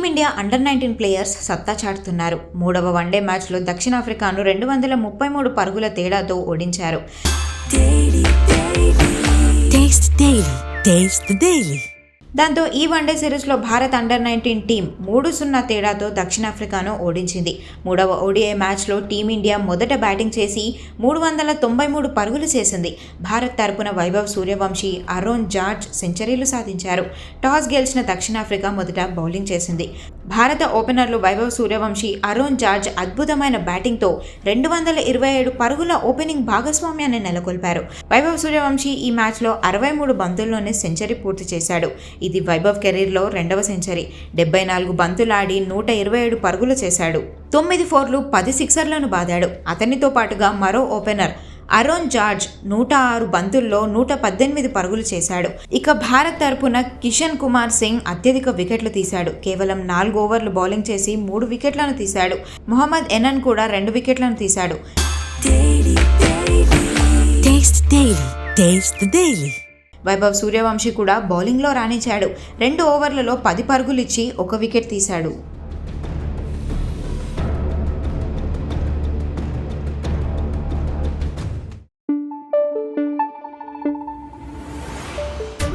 Team India under nineteen players సత్తా చాటుతున్నారు. మూడవ one day మ్యాచ్లో దక్షిణాఫ్రికాను రెండు వందల ముప్పై మూడు పరుగుల తేడాతో ఓడించారు. దాంతో ఈ వన్డే సిరీస్లో భారత్ అండర్ నైన్టీన్ టీం మూడు సున్నా తేడాతో దక్షిణాఫ్రికాను ఓడించింది. మూడవ ఓడిఐ మ్యాచ్లో టీమిండియా మొదట బ్యాటింగ్ చేసి మూడు వందల తొంభై మూడు పరుగులు చేసింది. భారత్ తరపున వైభవ్ సూర్యవంశీ అరోన్ జార్జ్ సెంచరీలు సాధించారు. టాస్ గెలిచిన దక్షిణాఫ్రికా మొదట బౌలింగ్ చేసింది. భారత ఓపెనర్లు వైభవ్ సూర్యవంశీ అరుణ్ జార్జ్ అద్భుతమైన బ్యాటింగ్తో రెండు వందల ఇరవై ఏడు పరుగుల ఓపెనింగ్ భాగస్వామ్యాన్ని నెలకొల్పారు. వైభవ్ సూర్యవంశీ ఈ మ్యాచ్లో అరవై మూడు బంతుల్లోనే సెంచరీ పూర్తి చేశాడు. ఇది వైభవ్ కెరీర్లో రెండవ సెంచరీ. డెబ్బై నాలుగు బంతులాడి నూట ఇరవై ఏడు పరుగులు చేశాడు. తొమ్మిది ఫోర్లు పది సిక్సర్లను బాదాడు. అతనితో పాటుగా మరో ఓపెనర్ అరోన్ జార్జ్ నూట ఆరు బంతుల్లో నూట పద్దెనిమిది పరుగులు చేశాడు. ఇక భారత్ తరపున కిషన్ కుమార్ సింగ్ అత్యధిక వికెట్లు తీశాడు. కేవలం నాలుగు ఓవర్లు బౌలింగ్ చేసి మూడు వికెట్లను తీశాడు. మొహమ్మద్ ఎనన్ కూడా రెండు వికెట్లను తీశాడు. వైభవ్ సూర్యవంశీ కూడా బౌలింగ్లో రాణించాడు. రెండు ఓవర్లలో పది పరుగులిచ్చి ఒక వికెట్ తీశాడు.